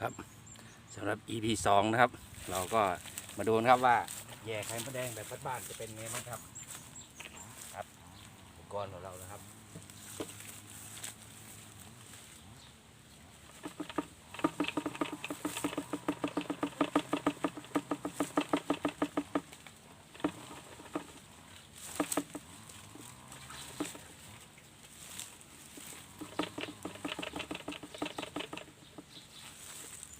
ครับสำหรับ EP 2 นะครับ เราก็มาดูนะครับว่าแย่ไข่มดแดงแบบบ้านๆจะเป็นไงบ้างครับ ครับอุปกรณ์ของเรานะครับ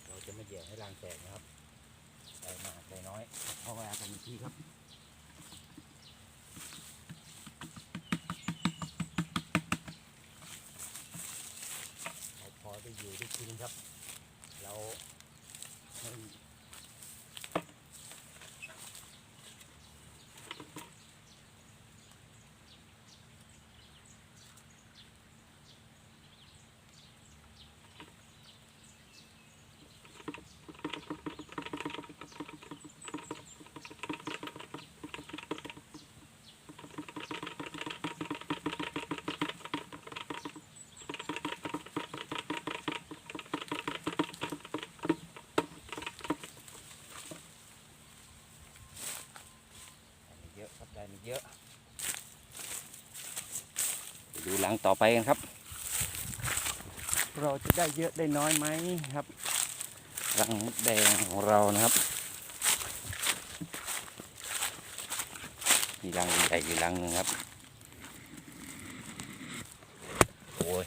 เราจะไม่แย่ให้รางแตกนะครับใส่มากใส่น้อยเพราะว่ากันที่ครับ เราพอได้อยู่ได้กินครับ เราไม่ ได้ไม่เยอะ ครับได้ไม่เยอะไปดูหลังต่อไปกันครับ เราจะได้เยอะได้น้อยไหมครับรังแดงของเรานะครับมีรังใหญ่อยู่รังหนึ่งครับโอ้ย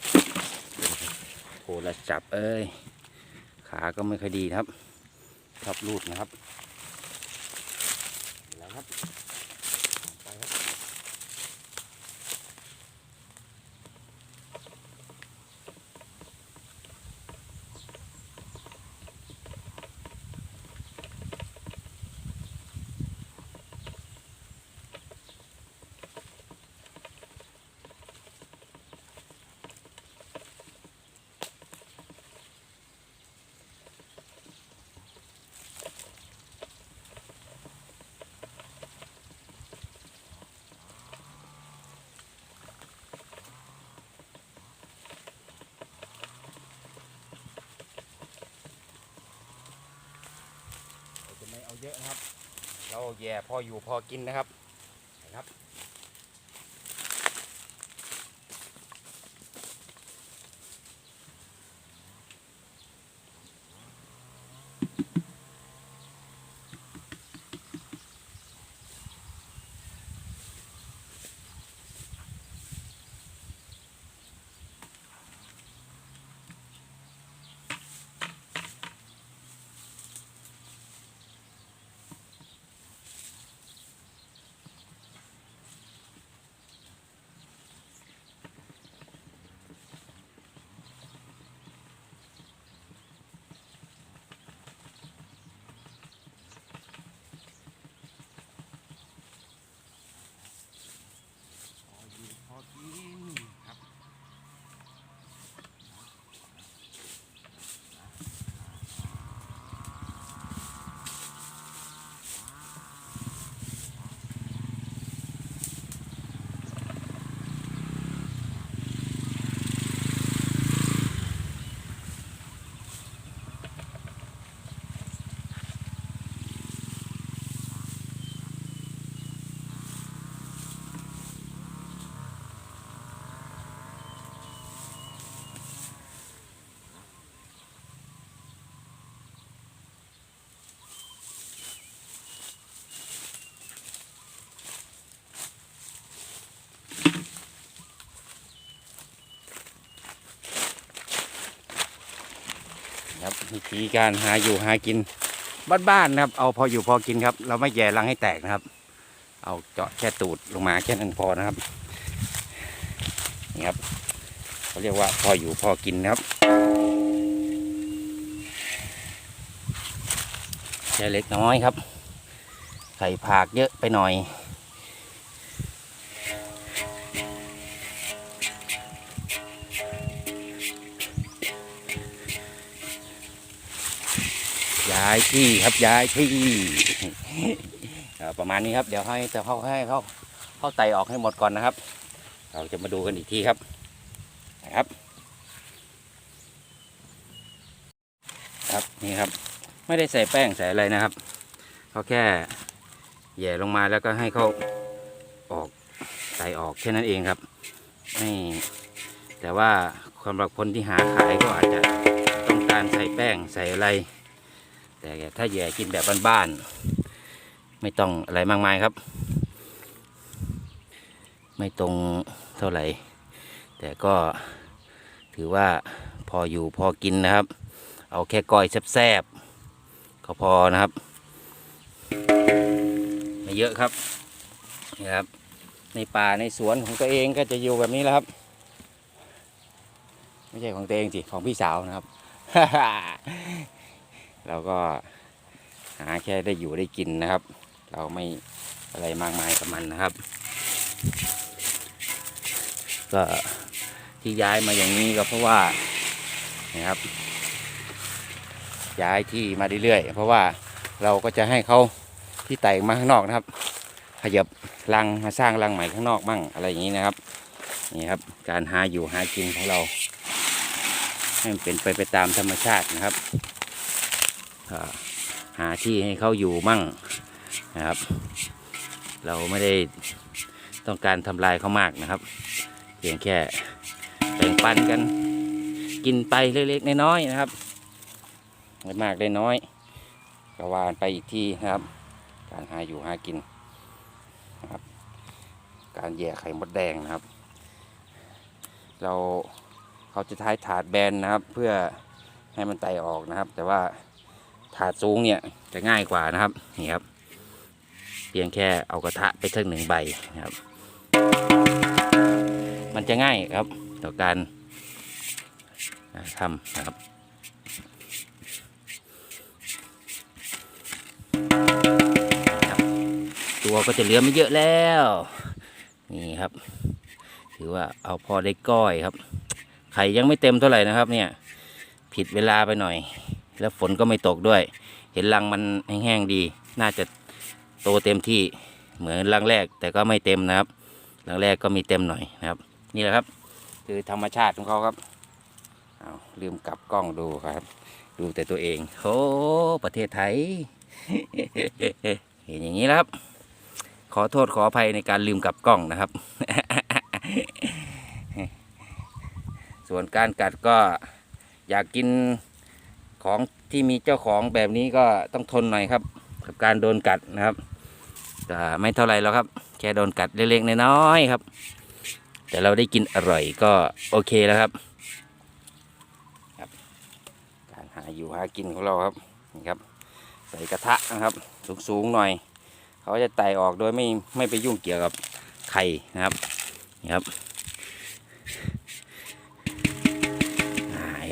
โหละจับเอ้ยขาก็ไม่ค่อยดีนะครับชอบรูดนะครับแล้วครับ เยอะนะครับ เราแย่พออยู่พอกินนะครับ พออยู่พอกินครับ ครับ วิธีการหาอยู่หากินบ้านๆนะครับ เอาพออยู่พอกินครับ เราไม่แย่รังให้แตกนะครับ เอาเจาะแค่ตูดลงมาแค่นั้นพอนะครับนี่ครับเขาเรียกว่าพออยู่พอกินนะครับแค่เล็กน้อยครับ ใส่ผักเยอะไปหน่อยายที่ครับย้ายที่ประมาณนี้ครับ เดี๋ยวให้จะเข้าให้เขาเข้าไตออกให้หมดก่อนนะครับ เราจะมาดูกันอีกทีครับนะครับ ครับนี่ครับ ไม่ได้ใส่แป้งใส่อะไรนะครับเขาแค่แหย่ลงมาแล้วก็ให้เขาออกใส่ออกแค่นั้นเองครับไม่แต่ว่าสำหรับคนที่หาขายก็อาจจะต้องการใส่แป้งใส่อะไร แต่ถ้าแหย่กินแบบบ้านๆ ไม่ต้องอะไรมากมายครับ ไม่ตรงเท่าไหร่ แต่ก็ถือว่าพออยู่พอกินนะครับ เอาแค่ก้อยแซบๆก็พอนะครับ ไม่เยอะครับนี่ครับ ในป่าในสวนของตัวเองก็จะอยู่แบบนี้แหละครับ ไม่ใช่ของตัวเองสิ ของพี่สาวนะครับ เราก็หาแค่ได้อยู่ได้กินนะครับ เราไม่อะไรมากมายกับมันนะครับ ก็ที่ย้ายมาอย่างนี้ก็เพราะว่านะครับ ย้ายที่มาเรื่อยๆเพราะว่าเราก็จะให้เขาที่ไต่มาข้างนอกนะครับ ขยับรังมาสร้างรังใหม่ข้างนอกบ้างอะไรอย่างนี้นะครับนี่ครับ การหาอยู่หากินของเรา ให้มันเป็นไปไปตามธรรมชาตินะครับ หาที่ให้เขาอยู่มั่งนะครับ เราไม่ได้ต้องการทำลายเขามากนะครับ เพียงแค่แบ่งปันกัน กินไปเล็กๆน้อยๆนะครับไม่มากได้น้อยก็วานไปอีกที่นะครับ การหาอยู่หากินนะครับ การแย่ไข่มดแดงนะครับ เราเขาจะท้ายถาดแบนนะครับ เพื่อให้มันไตออกนะครับ แต่ว่า ถาดสูงเนี่ยจะง่ายกว่านะครับนี่ครับ เพียงแค่เอากระทะไปสักหนึ่งใบนะครับ มันจะง่ายครับต่อการทำนะครับครับตัวก็จะเหลือไม่เยอะแล้วนี่ครับ ถือว่าเอาพอได้ก้อยครับ ไข่ยังไม่เต็มเท่าไหร่นะครับ เนี่ย ผิดเวลาไปหน่อย แล้วฝนก็ไม่ตกด้วย เห็นรังมันแห้งๆดี น่าจะโตเต็มที่เหมือนรังแรกแต่ก็ไม่เต็มนะครับรังแรกก็มีเต็มหน่อยนะครับ นี่แหละครับ คือธรรมชาติของเขาครับเอาลืมกลับกล้องดูครับ ดูแต่ตัวเองโอ้ประเทศไทย เห็นอย่างนี้ครับ ขอโทษขออภัยในการลืมกลับกล้องนะครับ ส่วนการกัดก็อยากกิน ของที่มีเจ้าของแบบนี้ก็ต้องทนหน่อยครับ กับการโดนกัดนะครับแต่ไม่เท่าไรแล้วครับ แค่โดนกัดเล็กๆน้อยๆครับ แต่เราได้กินอร่อยก็โอเคแล้วครับครับ การหาอยู่หากินของเราครับนี่ครับ ใส่กระทะนะครับ สูงๆหน่อย เขาจะไต่ออกโดยไม่ไม่ไปยุ่งเกี่ยวกับไข่นะครับนี่ครับ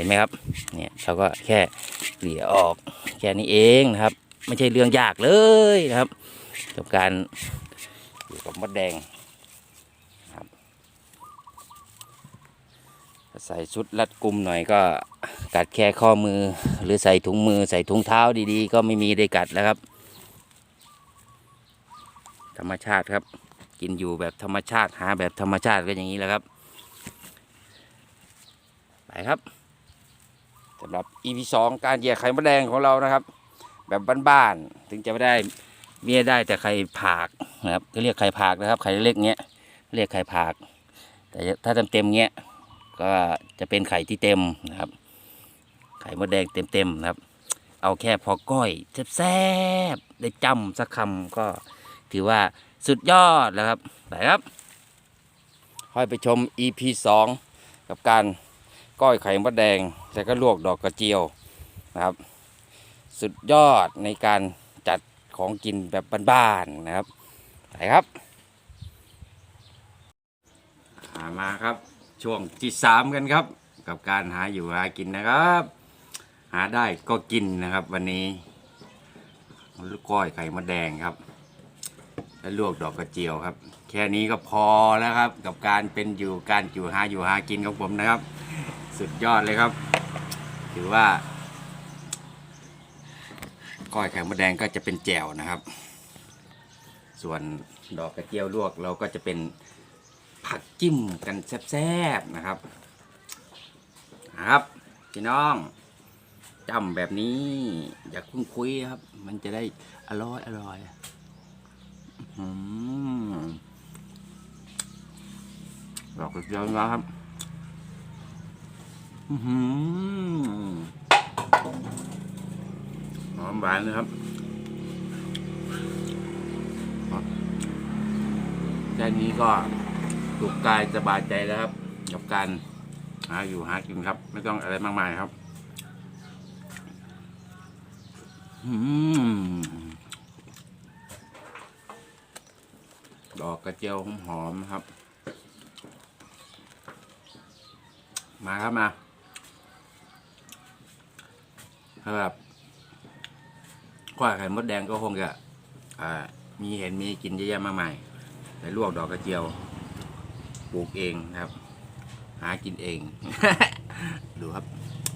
ห็นไหมครับเนี่ยเขาก็แค่เกลี่ยออกแค่นี้เองนะครับ ไม่ใช่เรื่องยากเลยนะครับกับการอยู่กับมดแดงครับใส่ชุดรัดกุมหน่อยก็กัดแค่ข้อมือ หรือใส่ถุงมือใส่ถุงเท้าดีๆ ก็ไม่มีได้กัดแล้วครับ ธรรมชาติครับ กินอยู่แบบธรรมชาติหาแบบธรรมชาติก็อย่างนี้แหละครับ ไปครับ สำหรับ EP 2 การแย่ไข่มดแดงของเรานะครับ แบบบ้านๆถึงจะไม่ได้เบี้ยได้แต่ไข่ผากนะครับก็เรียกไข่ผากนะครับไข่เล็กเงี้ยเรียกไข่ผากแต่ถ้าเต็มๆเงี้ยก็จะเป็นไข่ที่เต็มนะครับ ไข่มดแดงเต็มๆนะครับ เอาแค่พอก้อยแซ่บๆได้จำสักคำก็ถือว่าสุดยอดแล้วครับไปครับค่อยไปชม EP 2 กับการ ก้อยไข่มดแดง แล้วก็ลวกดอกกระเจียวนะครับ สุดยอดในการจัดของกินแบบบ้านๆนะครับไปครับอ่ามาครับ ช่วงที่สามกันครับ กับการหาอยู่หากินนะครับ หาได้ก็กินนะครับ วันนี้ลูกก้อยไข่มดแดงครับ และลวกดอกกระเจียวครับ แค่นี้ก็พอแล้วครับ กับการเป็นอยู่การอยู่หาอยู่หากินของผมนะครับ สุดยอดเลยครับ ถือว่า ก้อยไข่มดแดงก็จะเป็นแจ่วนะครับ ส่วนดอกกระเจียวลวกเราก็จะเป็นผักจิ้มกันแซ่บๆนะครับครับพี่น้องจำแบบนี้ อย่าคุ้งคุยครับ มันจะได้อร่อยอร่อยอืมดอกกระเจียวนะครับ หอมหวานนะครับแค่นี้ก็ถูกกายสบายใจแล้วครับ กับการหาอยู่หากินครับ ไม่ต้องอะไรมากมายครับอืมดอกกระเจียวหอมๆครับ มาครับมา ถ้าแบบกว่าไข่มดแดงก็คงจะอ่ามีเห็นมีกินเยอะแยะมากมายแต่ลวกดอกกระเจียว ปลูกเองนะครับ หากินเอง ดูครับ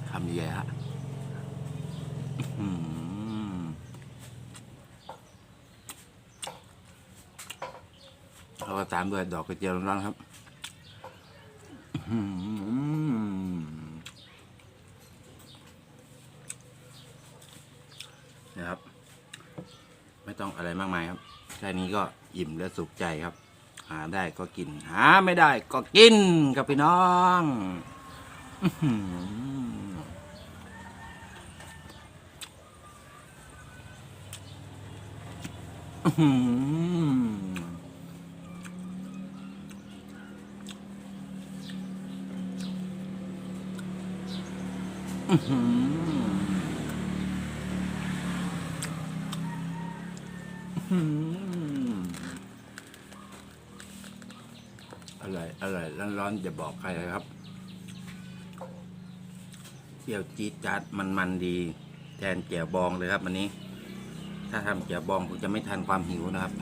คำใหญ่ๆฮะอื้อหือแล้วก็ตามด้วยดอกกระเจียวร้อนๆครับ อื้อหือ นะครับ ไม่ต้องอะไรมากมายครับแค่นี้ก็อิ่มและสุขใจครับ หาได้ก็กิน หาไม่ได้ก็กินกับพี่น้องอือหือ อร่อยอร่อยร้อนๆอย่าบอกใครครับเปรี้ยวจี๊ดจัดมันมันดี แทนแจ่วบองเลยครับวันนี้ ถ้าทำแจ่วบองผมจะไม่ทันความหิวนะครับ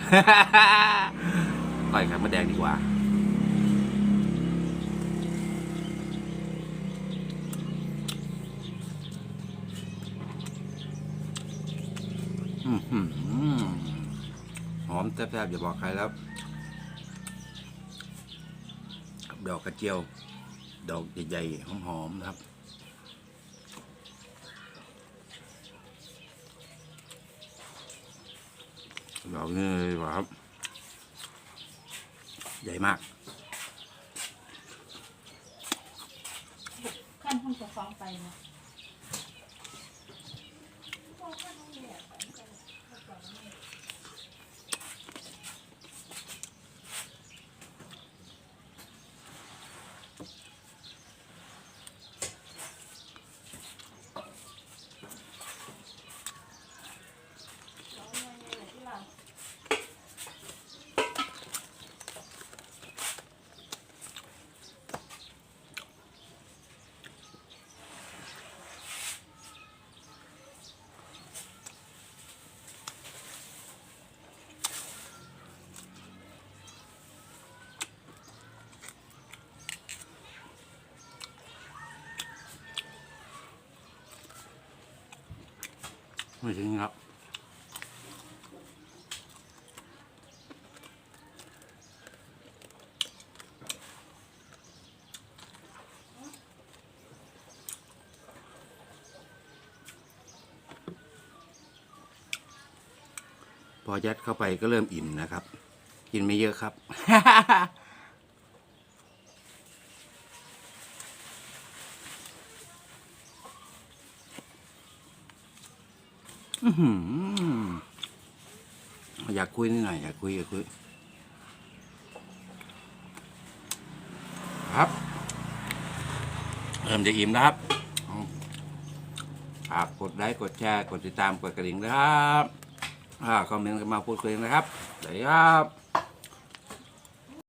ต่อยไข่มดแดงดีกว่า อื้อหือหอมแซ่บๆอย่าบอกใครแล้ว ดอกกระเจียว ดอกใหญ่ๆหอมๆนะครับดอกนี้เลยว่าครับ ใหญ่มากขั้นห้องจะฟ้องไปนะ ไม่ถึงครับพอยัดเข้าไปก็เริ่มอิ่มนะครับ กินไม่เยอะครับ อยากคุยนิดหน่อยอยากคุยอยากคุย ครับเริ่มจะอิ่มแล้วครับฝากกดไลค์กดแชร์กดติดตามกดกระดิ่งนะครับอคอมเมนต์กันมาพูดคุยนะครับสวัสดีครับ